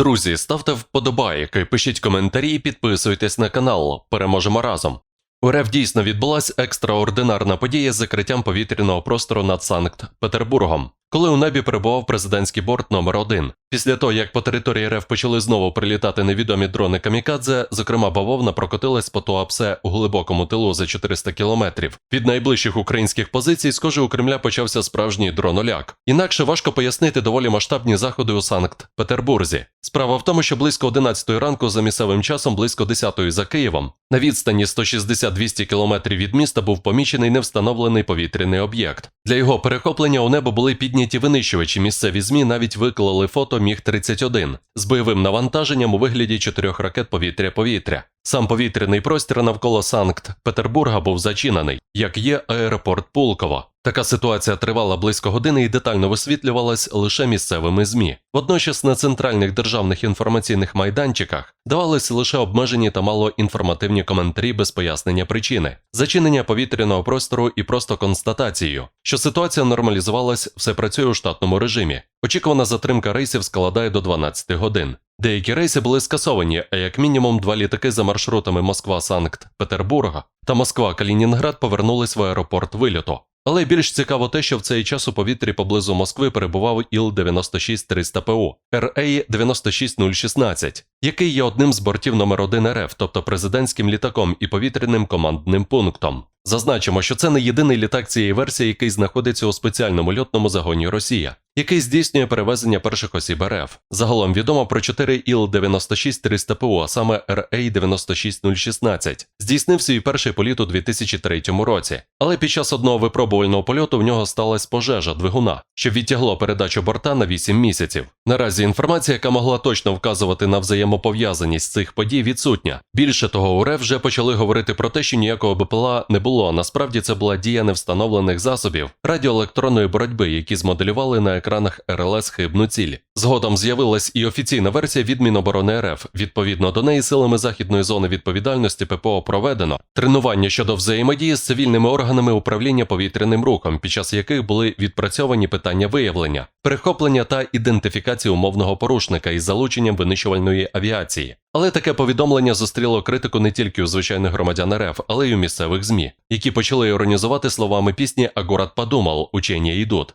Друзі, ставте вподобайки, пишіть коментарі і підписуйтесь на канал. Переможемо разом. У РФ дійсно відбулася екстраординарна подія з закриттям повітряного простору над Санкт-Петербургом, коли у небі перебував президентський борт номер 1 Після того, як по території РФ почали знову прилітати невідомі дрони камікадзе, зокрема бавовна прокотилась по Туапсе у глибокому тилу за 400 кілометрів. Від найближчих українських позицій, схоже, у Кремля почався справжній дроноляк. Інакше важко пояснити доволі масштабні заходи у Санкт-Петербурзі. Справа в тому, що близько 11 ранку за місцевим часом, близько 10 за Києвом, на відстані 160-200 кілометрів від міста був помічений невстановлений повітряний об'єкт. Для його перехоплення у небо були підняті винищувачі. Місцеві змі навіть виклали фото Міг-31 з бойовим навантаженням у вигляді чотирьох ракет повітря-повітря. Сам повітряний простір навколо Санкт-Петербурга був зачинений, як є аеропорт Пулково. Така ситуація тривала близько години і детально висвітлювалась лише місцевими ЗМІ. Водночас на центральних державних інформаційних майданчиках давались лише обмежені та малоінформативні коментарі без пояснення причини, зачинення повітряного простору і просто констатацією, що ситуація нормалізувалась, все працює у штатному режимі. Очікувана затримка рейсів складає до 12 годин. Деякі рейси були скасовані, а як мінімум два літаки за маршрутами Москва-Санкт-Петербурга та Москва-Калінінград повернулись в аеропорт вильоту. Але більш цікаво те, що в цей час у повітрі поблизу Москви перебував Іл-96-300 ПУ РА-96016, який є одним з бортів номер 1 РФ, тобто президентським літаком і повітряним командним пунктом. Зазначимо, що це не єдиний літак цієї версії, який знаходиться у спеціальному льотному загоні Росія, який здійснює перевезення перших осіб РФ. Загалом відомо про 4 Іл-96-300 ПУ, а саме РА-96016. Здійснив свій перший політ у 2003 році. Але під час одного випробувального польоту в нього сталася пожежа двигуна, що відтягло передачу борта на 8 місяців. Наразі інформація, яка могла точно вказувати на взаємопов'язаність цих подій, відсутня. Більше того, у РФ вже почали говорити про те, що ніякого БПЛА не було. Насправді це була дія невстановлених засобів радіоелектронної боротьби, які змоделювали на екранах РЛС хибну ціль. Згодом з'явилась і офіційна версія від Міноборони РФ. Відповідно до неї силами західної зони відповідальності ППО проведено тренування щодо взаємодії з цивільними органами управління повітряним рухом, під час яких були відпрацьовані питання виявлення, перехоплення та ідентифікації умовного порушника із залученням винищувальної авіації. Але таке повідомлення зустріло критику не тільки у звичайних громадян РФ, але й у місцевих ЗМІ, які почали іронізувати словами пісні «А город подумал, учення йдуть».